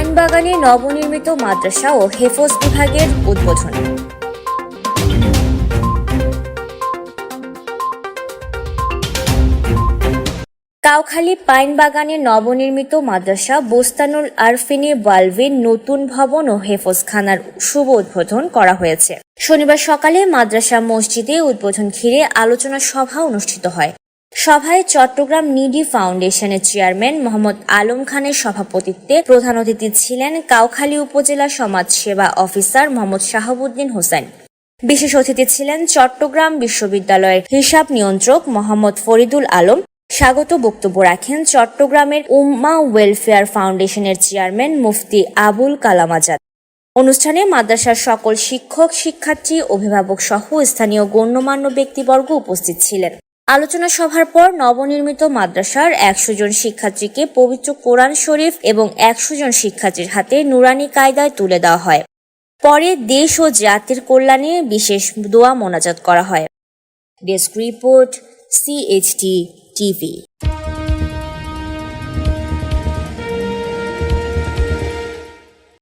পাইনবাগানে নবনির্মিত মাদ্রাসা ও হেফজ বিভাগের উদ্বোধন। কাউখালী পাইন বাগানে নবনির্মিত মাদ্রাসা বোস্তানুল আরফিনী বালভির নতুন ভবন ও হেফজখানার শুভ উদ্বোধন করা হয়েছে। শনিবার সকালে মাদ্রাসা মসজিদে উদ্বোধন ঘিরে আলোচনা সভা অনুষ্ঠিত হয়। সভায় চট্টগ্রাম নিডি ফাউন্ডেশনের চেয়ারম্যান মোহাম্মদ আলম খানের সভাপতিত্বে প্রধান অতিথি ছিলেন কাউখালী উপজেলা সমাজ সেবা অফিসার মোহাম্মদ শাহাবুদ্দিন হোসেন। বিশেষ অতিথি ছিলেন চট্টগ্রাম বিশ্ববিদ্যালয়ের হিসাব নিয়ন্ত্রক মোহাম্মদ ফরিদুল আলম। স্বাগত বক্তব্য রাখেন চট্টগ্রামের উম্মা ওয়েলফেয়ার ফাউন্ডেশনের চেয়ারম্যান মুফতি আবুল কালাম আজাদ। অনুষ্ঠানে মাদ্রাসার সকল শিক্ষক, শিক্ষার্থী অভিভাবক সহ স্থানীয় গণ্যমান্য ব্যক্তিবর্গ উপস্থিত ছিলেন। আলোচনা সভার পর নবনির্মিত মাদ্রাসার একশো জন শিক্ষার্থীকে পবিত্র কোরআন শরীফ এবং একশো জন শিক্ষার্থীর হাতে নুরানি কায়দায় তুলে দেওয়া হয়। পরে দেশ ও জাতির কল্যাণে বিশেষ দোয়া মোনাজাত করা হয়। Desk report CHT TV